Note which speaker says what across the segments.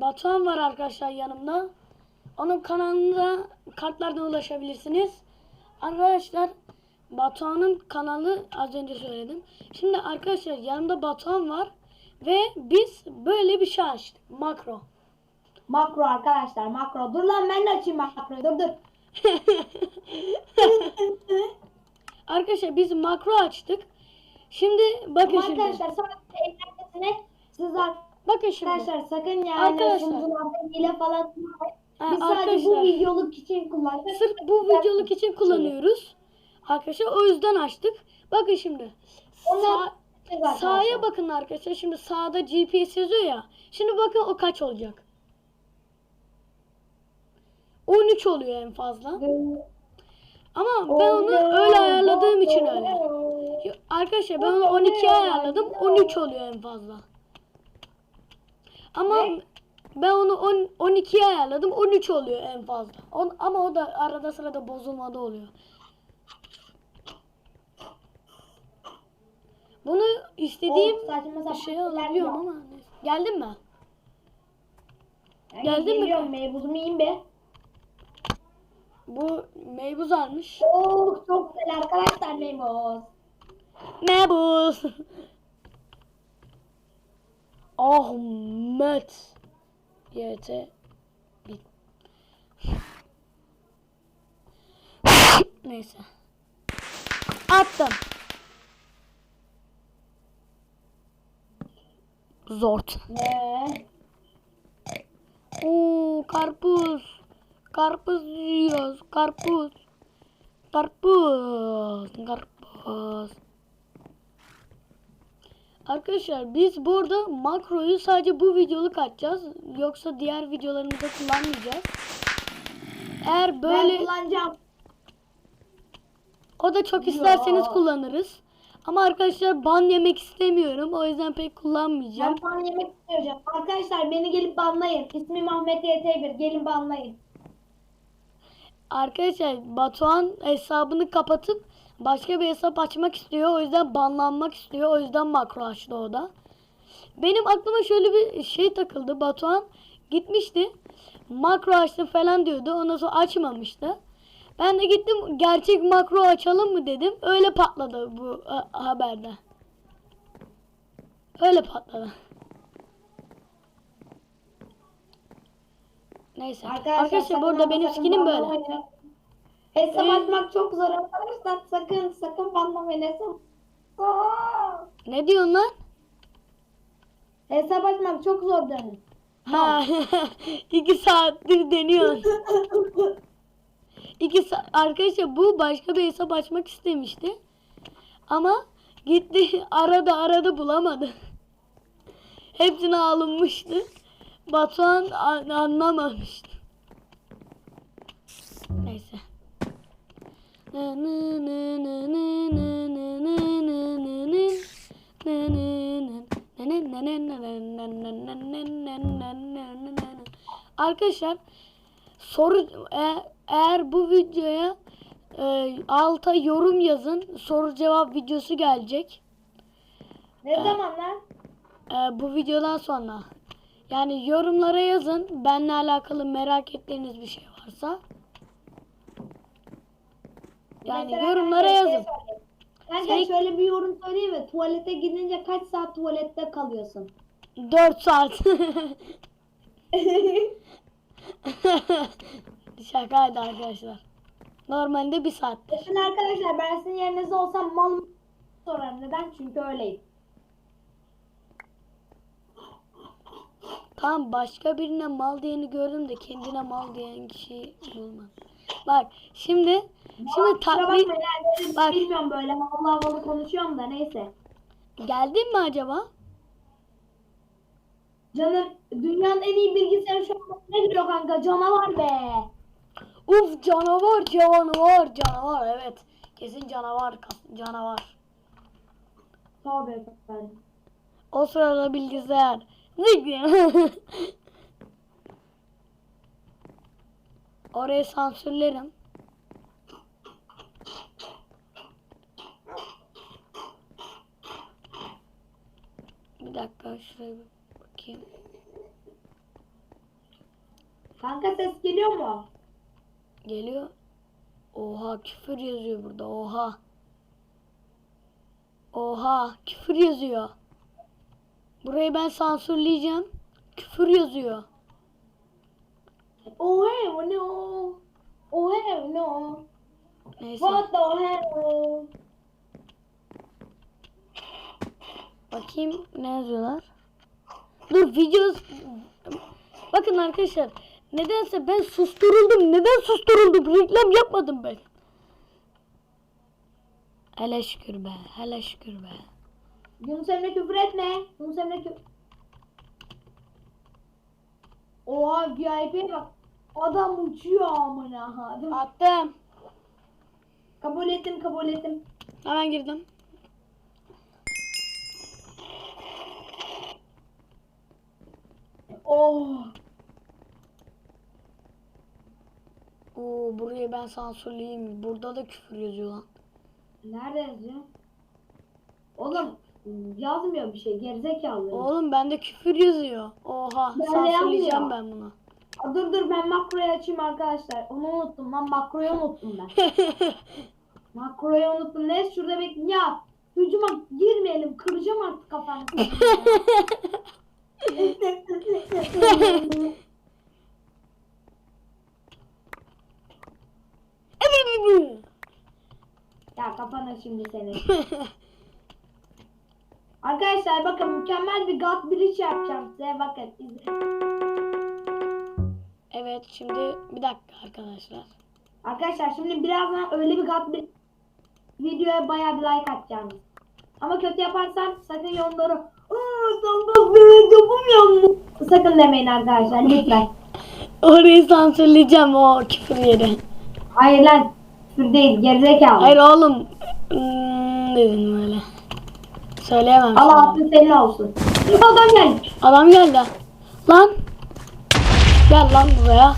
Speaker 1: Batuhan var arkadaşlar yanımda. Onun kanalına kartlardan ulaşabilirsiniz. Arkadaşlar Batuhan'ın kanalı az önce söyledim. Şimdi arkadaşlar yanımda Batuhan var. Ve biz böyle bir şey açtık. Makro.
Speaker 2: Makro arkadaşlar makro. Dur lan ben de açayım makroyu. Dur dur.
Speaker 1: Arkadaşlar biz makro açtık. Şimdi bakın
Speaker 2: Ama
Speaker 1: şimdi.
Speaker 2: arkadaşlar sadece eğlencesine siz
Speaker 1: Bakın şimdi.
Speaker 2: arkadaşlar sakın yani
Speaker 1: Arkadaşlar.
Speaker 2: sunucularda hile falan kullanmayın. Biz sadece bu videoluk için kullandık.
Speaker 1: Sırf bu videoluk için kullanıyoruz. Arkadaşlar o yüzden açtık. Bakın şimdi. Sağ, sağa bakın arkadaşlar. Şimdi sağda GPS yazıyor ya. Şimdi bakın o kaç olacak. 13 oluyor en fazla. Ama ben onu öyle ayarladığım için öyle. Arkadaşlar ben onu 12'ye ayarladım. 13 oluyor en fazla. Ama
Speaker 2: Ne?
Speaker 1: ben onu 10, 12'ye ayarladım. 13 oluyor en fazla. On, ama o da arada sırada bozulmada oluyor. Bunu istediğim
Speaker 2: O saçma
Speaker 1: şey alabiliyorum ama. Geldin mi?
Speaker 2: Yani
Speaker 1: Geldin mi?
Speaker 2: Meyvuzumu yiyeyim be.
Speaker 1: Bu meybuz almış.
Speaker 2: Çok çok güzel arkadaşlar meybuz.
Speaker 1: Meybuz. Ahmet. YT. Bit. Neyse. Attım. Zort.
Speaker 2: Ne?
Speaker 1: Oo karpuz. Karpuz yiyoruz. Karpuz. Karpuz. Karpuz. Arkadaşlar biz burada makroyu sadece bu videoluk açacağız. Yoksa diğer videolarımızda kullanmayacağız. Eğer
Speaker 2: Ben
Speaker 1: böyle
Speaker 2: kullanacağım.
Speaker 1: o da çok isterseniz
Speaker 2: Ya.
Speaker 1: kullanırız. Ama arkadaşlar ban yemek istemiyorum. O yüzden pek kullanmayacağım.
Speaker 2: Ben falan yemek istiyorum. Arkadaşlar beni gelip banlayın. İsmim Ahmet YT1. Gelin banlayın.
Speaker 1: Arkadaşlar Batuhan hesabını kapatıp başka bir hesap açmak istiyor. O yüzden banlanmak istiyor. O yüzden makro açtı o da. Benim aklıma şöyle bir şey takıldı. Batuhan gitmişti. Makro açtım falan diyordu. Ondan sonra açmamıştı. Ben de gittim gerçek makro açalım mı dedim. Öyle patladı bu ha- haberde. Öyle patladı. Neyse. Arkadaşlar,
Speaker 2: sakın
Speaker 1: burada benim skinim böyle.
Speaker 2: Hesap
Speaker 1: Ee?
Speaker 2: açmak çok zor arkadaşlar. Sakın sakın banlamayın hesap. Aa!
Speaker 1: Ne diyorsun lan?
Speaker 2: Hesap açmak çok zor dönün.
Speaker 1: Ha, iki saattir deniyorsun. İki sa- arkadaşlar bu başka bir hesap açmak istemişti. Ama gitti arada arada bulamadı. Hepsine alınmıştı. Batuhan an- anlamamıştı. Neyse. Arkadaşlar soru e- eğer bu videoya e, alta yorum yazın soru cevap videosu gelecek.
Speaker 2: Ne zaman lan?
Speaker 1: E, bu videodan sonra. Yani yorumlara yazın benle alakalı merak ettiğiniz bir şey varsa yani
Speaker 2: Mesela
Speaker 1: yorumlara
Speaker 2: şey
Speaker 1: yazın.
Speaker 2: söyleyeyim. Kanka
Speaker 1: Şey-
Speaker 2: şöyle bir yorum söyleyeyim mi? Tuvalete gidince kaç saat tuvalette kalıyorsun?
Speaker 1: 4 saat. Şakaydı arkadaşlar. Normalde bir saat.
Speaker 2: Şimdi arkadaşlar ben sizin yerinizde olsam mal sorarım. Neden? Çünkü öyleyim.
Speaker 1: Tamam başka birine mal diyeni gördüm de kendine mal diyen kişiyi bulmadım. Bak şimdi şimdi
Speaker 2: yani
Speaker 1: Bak.
Speaker 2: bilmiyorum böyle havalı havalı konuşuyorum da neyse.
Speaker 1: geldin mi acaba?
Speaker 2: Canım dünyanın en iyi bilgisayarı şu an ne giriyor kanka canavar be.
Speaker 1: Uf canavar canavar canavar evet. Kesin canavar canavar.
Speaker 2: Tövbe efendim.
Speaker 1: O sırada bilgisayar. Zık. Orayı sansürlerim. Bir dakika şuraya bir bakayım.
Speaker 2: Kanka ses geliyor mu?
Speaker 1: Geliyor. Oha küfür yazıyor burada. Oha. Oha küfür yazıyor. Burayı ben sansürleyeceğim. Küfür yazıyor.
Speaker 2: Oh hell no. Oh hell no.
Speaker 1: Neyse.
Speaker 2: What the hell?
Speaker 1: Bakayım ne yazıyorlar. Dur video Bakın arkadaşlar nedense ben susturuldum. Neden susturuldum? Reklam yapmadım ben. Hele şükür be. Hele şükür be.
Speaker 2: Yunus Emre küfür etme. Yunus Emre küfür... Oha VIP'ye bak. Adam uçuyor amına.
Speaker 1: Attım.
Speaker 2: Kabul ettim kabul ettim.
Speaker 1: Hemen girdim.
Speaker 2: Oh.
Speaker 1: Oo burayı ben sansürleyeyim. Burada da küfür yazıyor lan.
Speaker 2: Nerede yazıyor? Oğlum yazmıyor bir şey gerizekalı.
Speaker 1: Oğlum bende küfür yazıyor. Oha
Speaker 2: Ben
Speaker 1: sansürleyeceğim ben bunu.
Speaker 2: Aa, Dur dur ben makroyu açayım arkadaşlar. Onu unuttum lan makroyu unuttum ben. makroyu unuttum. Ne şurada bekle ya. Hücuma girmeyelim. Kıracağım artık kafanı. ya kafana şimdi seni. Arkadaşlar bakın mükemmel bir God Bridge yapacağım size. Bakın. izle.
Speaker 1: Evet şimdi bir dakika arkadaşlar.
Speaker 2: Arkadaşlar şimdi birazdan öyle bir God Bridge videoya bayağı bir like atacağım. Ama kötü yaparsam sakın yorumları Aa sen God Bridge yapamıyor musun? Sakın demeyin arkadaşlar lütfen.
Speaker 1: Orayı sansürleyeceğim o küfür yeri.
Speaker 2: Hayır lan. Küfür değil gerizekalı.
Speaker 1: Hayır oğlum. Hmm, dedim öyle. Söyleyemem.
Speaker 2: Allah affı senin olsun. Adam gelmiş.
Speaker 1: Adam geldi. Lan. Gel lan buraya.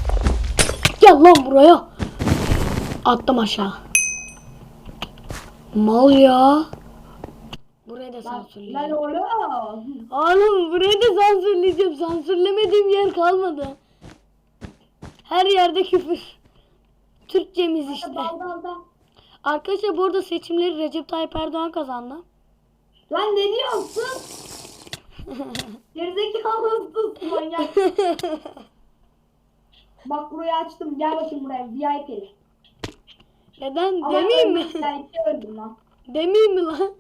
Speaker 1: Gel lan buraya. Attım aşağı. Mal ya. Burayı da sansürleyeceğim.
Speaker 2: lan oğlum.
Speaker 1: Oğlum burayı da sansürleyeceğim. Sansürlemediğim yer kalmadı. Her yerde küfür. Türkçemiz işte.
Speaker 2: Dal, dal, dal.
Speaker 1: Arkadaşlar bu arada seçimleri Recep Tayyip Erdoğan kazandı.
Speaker 2: Lan ne diyorsun? Gerizekalı sus manyak. Bak burayı açtım. Gel bakayım buraya. VIP.
Speaker 1: Neden?
Speaker 2: Ama
Speaker 1: Demeyeyim mi?
Speaker 2: öldüm, lan.
Speaker 1: Demeyeyim mi lan?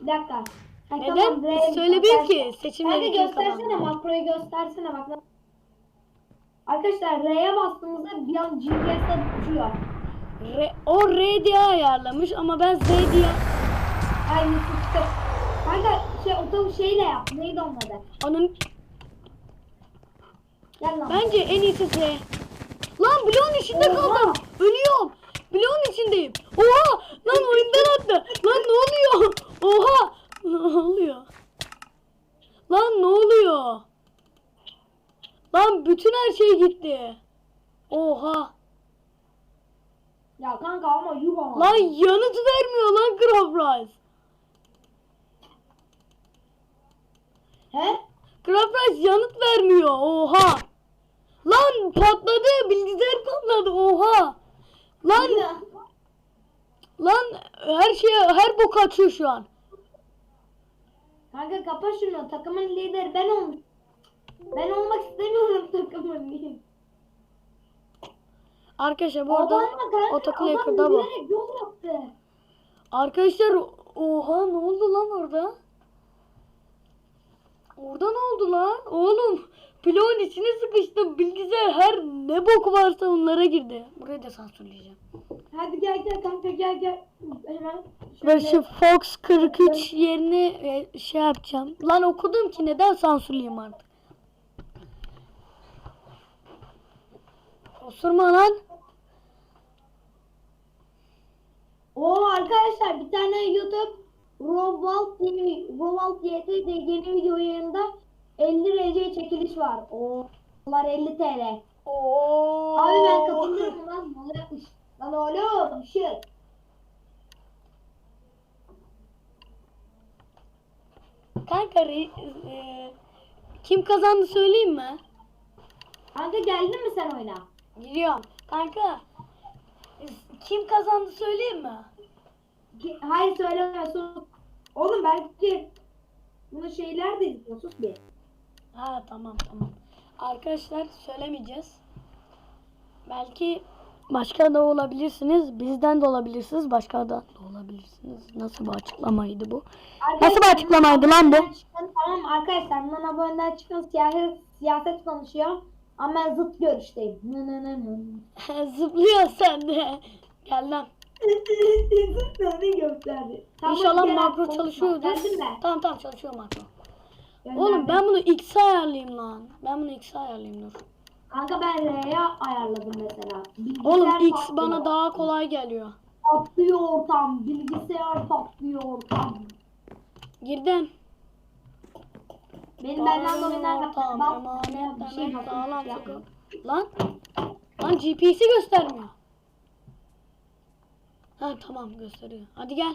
Speaker 2: Bir dakika. Ha,
Speaker 1: Neden?
Speaker 2: tamam,
Speaker 1: Söylemeyeyim ki. Seçimleri
Speaker 2: Kanka
Speaker 1: kim
Speaker 2: göstersene
Speaker 1: kazandı?
Speaker 2: makroyu göstersene bak. Arkadaşlar R'ye bastığımızda bir an GPS'e uçuyor.
Speaker 1: R, o R diye ayarlamış ama ben Z diye.
Speaker 2: Aynı sıktı. Kanka şey otobüs şeyle yap. Neydi onun adı?
Speaker 1: Onun
Speaker 2: Gel lan.
Speaker 1: bence en iyisi Z. Lan bloğun içinde
Speaker 2: Oha!
Speaker 1: kaldım. Ölüyorum. Bloğun içindeyim. Oha! Lan oyundan attı. Lan ne oluyor? Oha! Ne oluyor? Lan ne oluyor? Lan bütün her şey gitti. Oha!
Speaker 2: Ya kanka ama yuh ama.
Speaker 1: Lan yanıt vermiyor lan Grab Rice.
Speaker 2: He?
Speaker 1: Grab Rice yanıt vermiyor. Oha! Lan patladı. Bilgisayar patladı. Oha! Lan lan her şey her bok açıyor şu an.
Speaker 2: Kanka kapa şunu. Takımın lideri ben olmuş. Ben olmak istemiyorum takımın lideri.
Speaker 1: Arkadaşlar bu arada
Speaker 2: kanka,
Speaker 1: otoclicker'da
Speaker 2: adam
Speaker 1: bu. Arkadaşlar oha ne oldu lan orada? Orada ne oldu lan? Oğlum bloğun içine sıkıştım. Bilgisayar her ne bok varsa onlara girdi. Burayı da sansürleyeceğim.
Speaker 2: Hadi gel gel kanka gel gel. Hemen. Şöyle-
Speaker 1: şu Fox 43 yerine e, şey yapacağım. Lan okudum ki neden sansürleyeyim artık. Osurma lan.
Speaker 2: Oo arkadaşlar bir tane YouTube Robalt TV, Robalt diye yeni video yayında 50 RC çekiliş var. Oo. Bunlar 50 TL.
Speaker 1: Oo.
Speaker 2: Abi ben katılıyorum lan. Ne yapmış? Lan oğlum ışık.
Speaker 1: Kanka e, kim kazandı söyleyeyim mi?
Speaker 2: Kanka geldin mi sen oyuna?
Speaker 1: Giriyorum. Kanka kim kazandı söyleyeyim mi?
Speaker 2: Ki- Hayır söyleme sus. Oğlum belki bunu şeyler de izliyor sus bir.
Speaker 1: Ha tamam tamam. Arkadaşlar söylemeyeceğiz. Belki başka da olabilirsiniz. Bizden de olabilirsiniz. Başka da olabilirsiniz. Nasıl bir açıklamaydı bu? Nasıl bir açıklamaydı lan bu?
Speaker 2: Tamam arkadaşlar bundan aboneden çıkın siyaset, siyaset konuşuyor. Ama ben zıt görüşteyim. Nı nı nı nı.
Speaker 1: Zıplıyor sen de. Gel lan.
Speaker 2: Beni gösterdi. Tamam,
Speaker 1: İnşallah makro çalışıyordur. Tamam tamam çalışıyor makro.
Speaker 2: Gönderdim.
Speaker 1: Oğlum ben bunu X'e ayarlayayım lan. Ben bunu X'e ayarlayayım dur.
Speaker 2: Kanka ben R'ye ayarladım mesela. Bilgisayar
Speaker 1: Oğlum X
Speaker 2: patlıyor.
Speaker 1: bana daha kolay geliyor.
Speaker 2: Patlıyor ortam. Bilgisayar patlıyor ortam.
Speaker 1: Girdim.
Speaker 2: Benim benden de oynar
Speaker 1: Ortam,
Speaker 2: bak. Bir şey
Speaker 1: emek, sağlam sıkı. Lan. Lan GPS'i göstermiyor. Ha tamam gösteriyor. Hadi gel.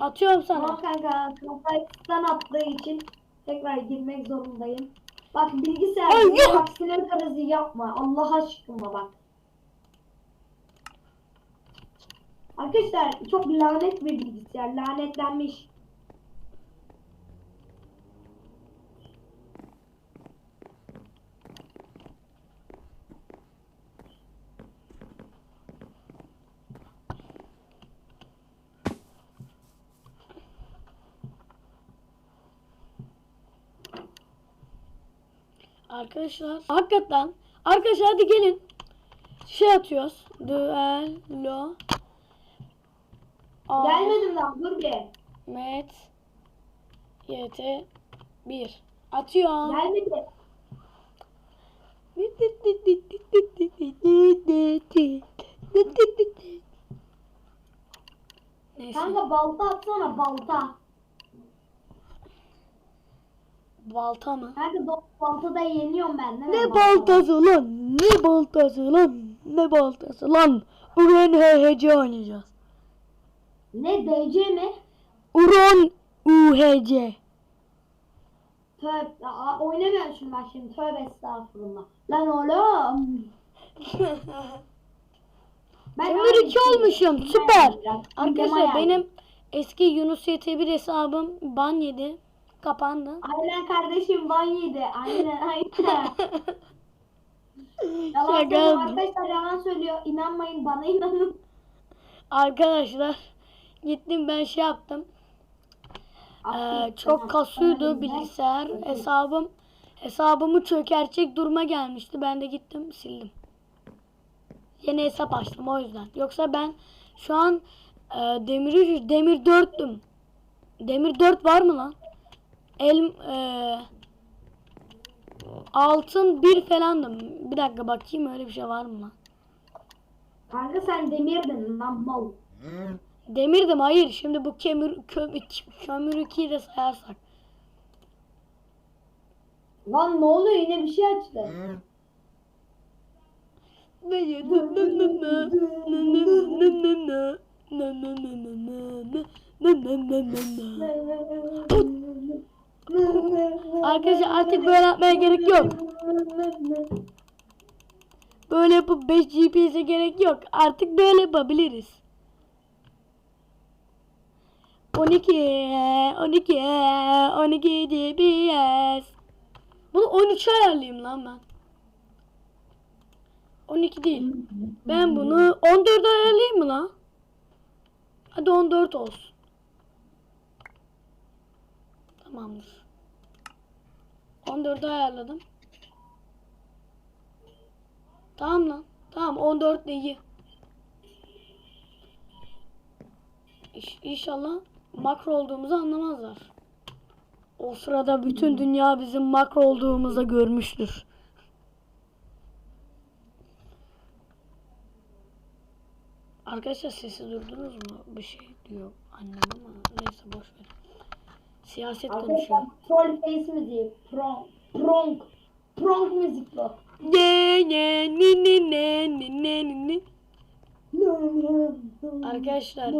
Speaker 1: Atıyorum
Speaker 2: Tamam
Speaker 1: sana.
Speaker 2: kanka. Kafayıstan attığı için tekrar girmek zorundayım. Bak bilgisayar sinir krizi yapma. Allah aşkına bak. Arkadaşlar çok lanet bir bilgisayar. Lanetlenmiş.
Speaker 1: Arkadaşlar hakikaten. Arkadaşlar hadi gelin. Şey atıyoruz. Duello. A-
Speaker 2: Gelmedim daha dur bir.
Speaker 1: Met YT 1 Atıyorum.
Speaker 2: Gelmedi.
Speaker 1: Neyse.
Speaker 2: Kanka balta atsana balta.
Speaker 1: Balta mı?
Speaker 2: Kanka baltada yeniyorum ben değil mi?
Speaker 1: Ne baltası lan? Ne baltası lan? Ne baltası lan? Uran HHC oynayacağız.
Speaker 2: Ne DC mi?
Speaker 1: Uran UHC.
Speaker 2: Tövbe şimdi bak şimdi tövbe estağfurullah. Lan oğlum. Ben aynı
Speaker 1: 2
Speaker 2: şeyi-
Speaker 1: olmuşum. Süper. Arkadaşlar benim eski Yunus YT1 hesabım ban yedi. Kapandı.
Speaker 2: Aynen kardeşim ban yedi. Aynen aynen. yalan söylüyor. Arkadaşlar yalan söylüyor. İnanmayın bana inanın.
Speaker 1: Arkadaşlar gittim ben şey yaptım. Ee,
Speaker 2: Affet,
Speaker 1: çok kasıyordu bilgisayar. Hesabım hesabımı çökertecek duruma gelmişti. Ben de gittim sildim. Yeni hesap açtım o yüzden. Yoksa ben şu an e, demir 3 demir 4'tüm. Demir 4 var mı lan? El e, altın 1 falandım. Bir dakika bakayım öyle bir şey var mı?
Speaker 2: Kanka sen demirdin lan mal.
Speaker 1: Demirdim hayır. Şimdi bu kömür kömür, kömür 2'yi de sayarsak.
Speaker 2: Lan ne oluyor yine bir şey açtı.
Speaker 1: Arkadaşlar artık böyle yapmaya gerek yok. Böyle yapıp 5 GPS'e gerek yok. Artık böyle yapabiliriz. 12 12 12 GPS. Bunu 13 ayarlayayım lan ben. 12 değil. Ben bunu 14 ayarlayayım mı lan? Hadi 14 olsun. Tamamdır. 14'ü ayarladım. Tamam lan. Tamam 14 de iyi. İş, inşallah makro olduğumuzu anlamazlar. O sırada bütün dünya bizim makro olduğumuzu görmüştür. Arkadaşlar sesi durdunuz mu? Bir şey diyor annem ama neyse boş ver. Siyaset konuşuyor.
Speaker 2: Arkadaşlar troll face müziği. Pronk. Pronk. Pronk müzik bu.
Speaker 1: Ne ne ne ne ne ne ne ne. Arkadaşlar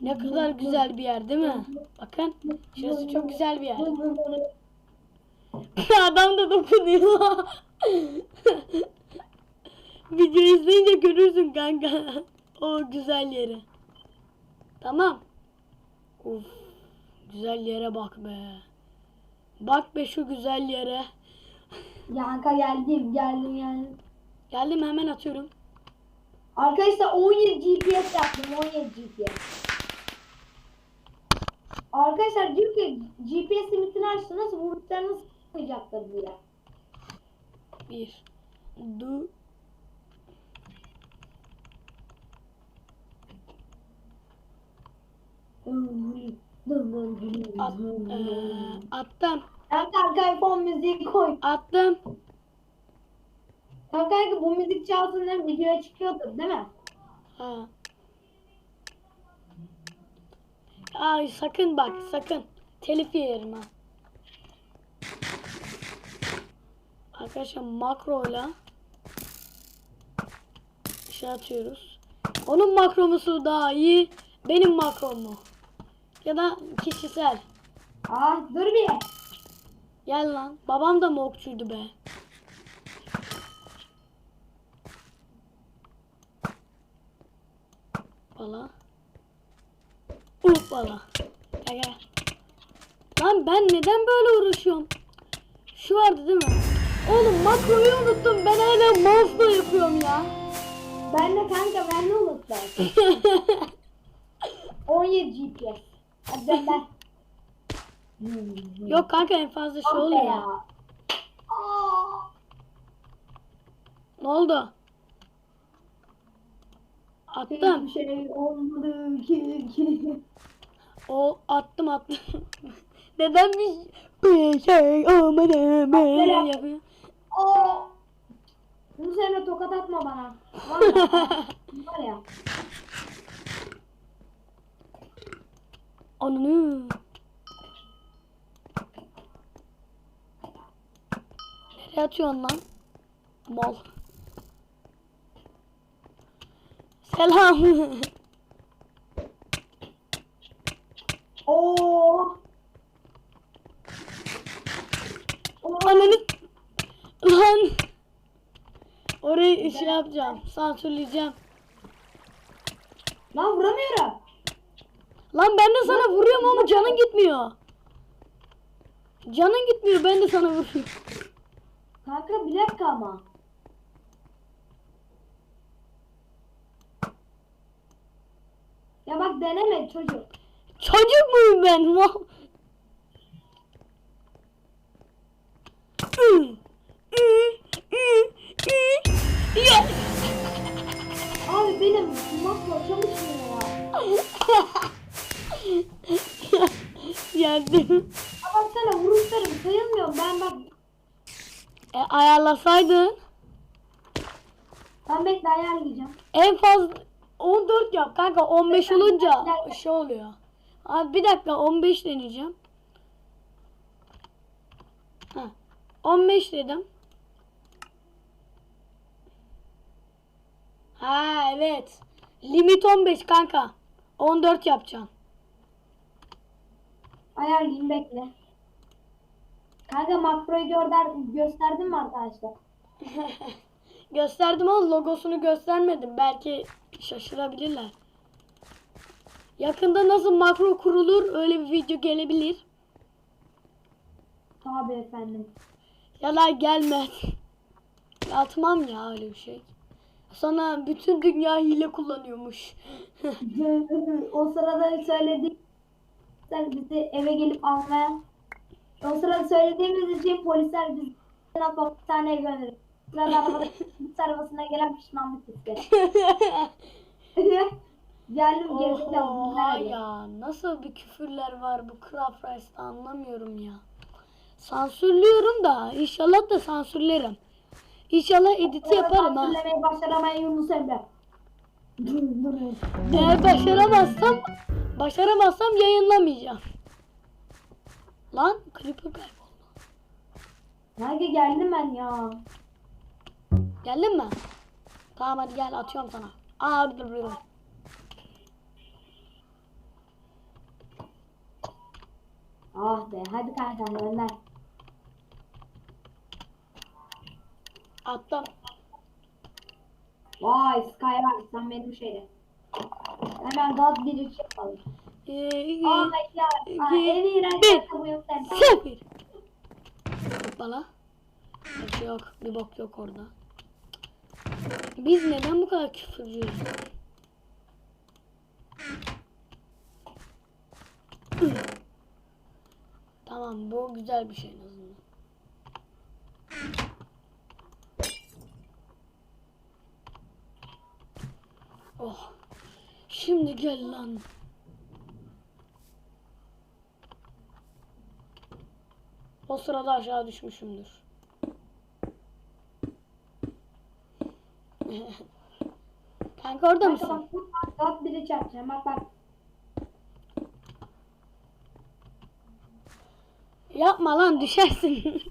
Speaker 1: ne kadar güzel bir yer değil mi? Bakın şurası çok güzel bir yer. Adam da dokunuyor. Video izleyince görürsün kanka. o güzel yeri. Tamam. Uf. Güzel yere bak be. Bak be şu güzel yere.
Speaker 2: Ya kanka geldim geldim geldim.
Speaker 1: Geldim hemen atıyorum.
Speaker 2: Arkadaşlar 17 GPS yaptım 17 GPS. Arkadaşlar diyor ki GPS limitini açtınız vurduklarınız sıkmayacaktır diye.
Speaker 1: Bir. Du. At, eee, attım.
Speaker 2: Ben kanka fon müziği koy.
Speaker 1: Attım.
Speaker 2: Kanka bu müzik çalsın hem videoya çıkıyordur değil mi?
Speaker 1: Ha. Ay sakın bak sakın. Telif yerim ha. Arkadaşlar makroyla şey atıyoruz. Onun makromusu daha iyi. Benim makrom mu? Ya da kişisel.
Speaker 2: Ah dur bir.
Speaker 1: Gel lan. Babam da mı okçuydu be? Bala. Ulup bala. Gel gel. Lan ben neden böyle uğraşıyorum? Şu vardı değil mi? Oğlum makroyu unuttum. Ben hala mouse'la yapıyorum ya.
Speaker 2: Ben de kanka ben de unuttum. 17 GPS. Hadi ben ben.
Speaker 1: Yok kanka en fazla şey oluyor ya. Ne oldu? Attım.
Speaker 2: Hiçbir şey olmadı ki. ki.
Speaker 1: O attım attım. Neden bir, bir şey olmadı böyle yapıyor?
Speaker 2: Aa. Bunu seninle tokat atma bana. Vallahi. Var ya.
Speaker 1: Ananı. Nereye atıyorsun lan? Mal. Selam.
Speaker 2: Oo.
Speaker 1: Ananı. Lan. Orayı şey yapacağım. Sansürleyeceğim.
Speaker 2: Lan vuramıyorum.
Speaker 1: Lan ben de sana vuruyorum ama canın gitmiyor. Canın gitmiyor ben de sana vuruyorum.
Speaker 2: Kanka bir dakika ama. Ya bak deneme çocuk.
Speaker 1: Çocuk muyum ben?
Speaker 2: Abi benim makro çalışmıyor ya.
Speaker 1: Yendim.
Speaker 2: Ama baksana vuruşlarım sayılmıyor. Ben bak
Speaker 1: E, ayarlasaydın
Speaker 2: ben bekle ayarlayacağım.
Speaker 1: en fazla 14 yap kanka 15 olunca şey oluyor. Abi bir dakika 15 deneyeceğim. Ha. 15 dedim. Ha evet. Limit 15 kanka. 14 yapacağım.
Speaker 2: Ayarlayayım bekle. Kanka makroyu gönder, gösterdin mi arkadaşlar?
Speaker 1: Gösterdim ama logosunu göstermedim. Belki şaşırabilirler. Yakında nasıl makro kurulur öyle bir video gelebilir.
Speaker 2: Tabii efendim.
Speaker 1: Ya da gelmez. Atmam ya öyle bir şey. Sana bütün dünya hile kullanıyormuş.
Speaker 2: o sırada söyledi sen bizi eve gelip almaya o sırada söylediğimiz için polisler bizi hastaneye gönderiyor. Sırada polis arabasına gelen pişmanlık hissi. Geldim gerizekalı
Speaker 1: Oha
Speaker 2: ya.
Speaker 1: ya nasıl bir küfürler var bu Craft Rice'da anlamıyorum ya. Sansürlüyorum da inşallah da sansürlerim. İnşallah editi yaparım ha.
Speaker 2: Sansürlemeyi başaramayan Yunus Emre.
Speaker 1: Eğer başaramazsam başaramazsam yayınlamayacağım. Lan Creeper kayboldu.
Speaker 2: Nerede geldim ben ya?
Speaker 1: Geldin mi? Tamam hadi gel atıyorum sana. Aa dur dur dur.
Speaker 2: Ah be hadi kanka gönder.
Speaker 1: Attım.
Speaker 2: Vay Skyward sen benim şeyde. Hemen bir üç yapalım.
Speaker 1: Ee,
Speaker 2: Aa ya. Aa,
Speaker 1: iki,
Speaker 2: renk
Speaker 1: bir. Sıfır. Bana. Bir şey yok. Bir bok yok orada. Biz neden bu kadar küfürcüyüz? tamam bu güzel bir şey en azından. Oh. Şimdi gel lan. O sırada aşağı düşmüşümdür. Kanka orada mısın?
Speaker 2: bak bu God bir üç yapacağım. Bak bak.
Speaker 1: Yapma lan düşersin.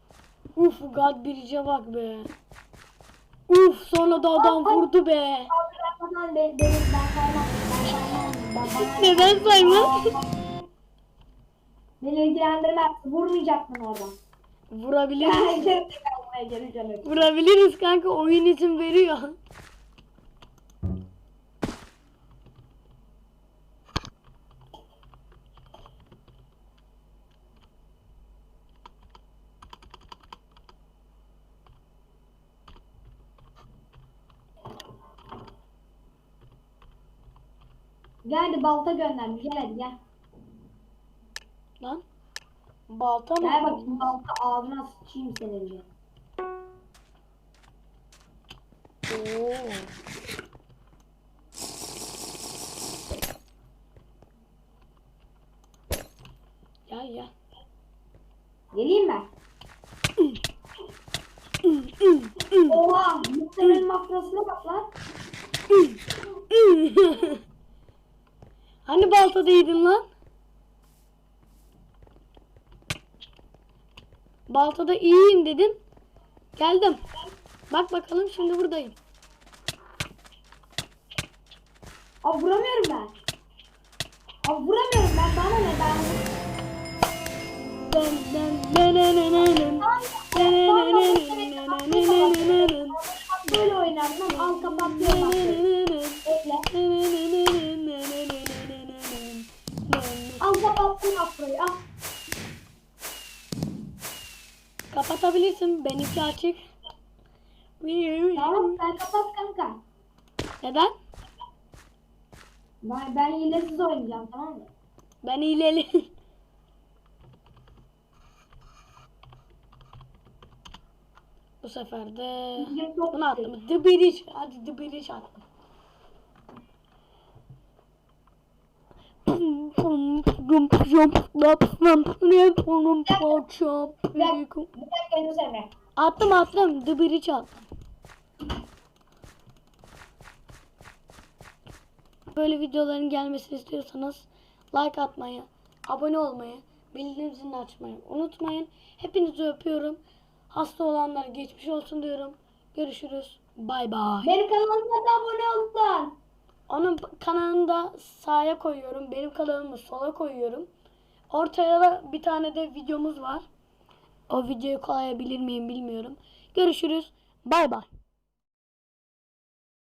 Speaker 1: Uf God birice bak be. Uf sonra da adam vurdu be.
Speaker 2: Kaldıramadan be, benim ben saymam. Ben saymam. Ben saymam.
Speaker 1: Neden saymam?
Speaker 2: Beni ilgilendirmez. Vurmayacaksın oradan.
Speaker 1: Vurabiliriz.
Speaker 2: Ben.
Speaker 1: Vurabiliriz kanka oyun izin veriyor.
Speaker 2: Gel hadi balta göndermiş. Gel hadi gel.
Speaker 1: Lan. Balta mı?
Speaker 2: Gel bakayım balta ağzına sıçayım senin diye.
Speaker 1: Oo. Gel gel.
Speaker 2: Geleyim ben. Oha! Muhtemelen makrosuna bak lan.
Speaker 1: hani balta değdin lan? Baltada iyiyim dedim. Geldim. Bak bakalım şimdi buradayım.
Speaker 2: Abi vuramıyorum ben. Abi vuramıyorum ben. Bana ne ben?
Speaker 1: Den den ne ne ne
Speaker 2: kapattım makroyu. Al.
Speaker 1: Kapatabilirsin. Benimki açık.
Speaker 2: Tamam sen kapat kanka.
Speaker 1: Neden?
Speaker 2: Ben, ben hilesiz oynayacağım tamam mı?
Speaker 1: Ben hileli. Bu sefer de bunu attım. The Bridge. Hadi The Bridge attım.
Speaker 2: Bir dakika, bir dakika Yunus Emre.
Speaker 1: Attım attım. The Bridge attım. Böyle videoların gelmesini istiyorsanız like atmayı, abone olmayı, bildirim zilini açmayı unutmayın. Hepinizi öpüyorum. Hasta olanlar geçmiş olsun diyorum. Görüşürüz. Bay bay.
Speaker 2: Benim kanalıma da abone ol lan.
Speaker 1: Onun kanalını da sağa koyuyorum. Benim kanalımı sola koyuyorum. Ortaya da bir tane de videomuz var. O videoyu koyabilir miyim bilmiyorum. Görüşürüz. Bay bay.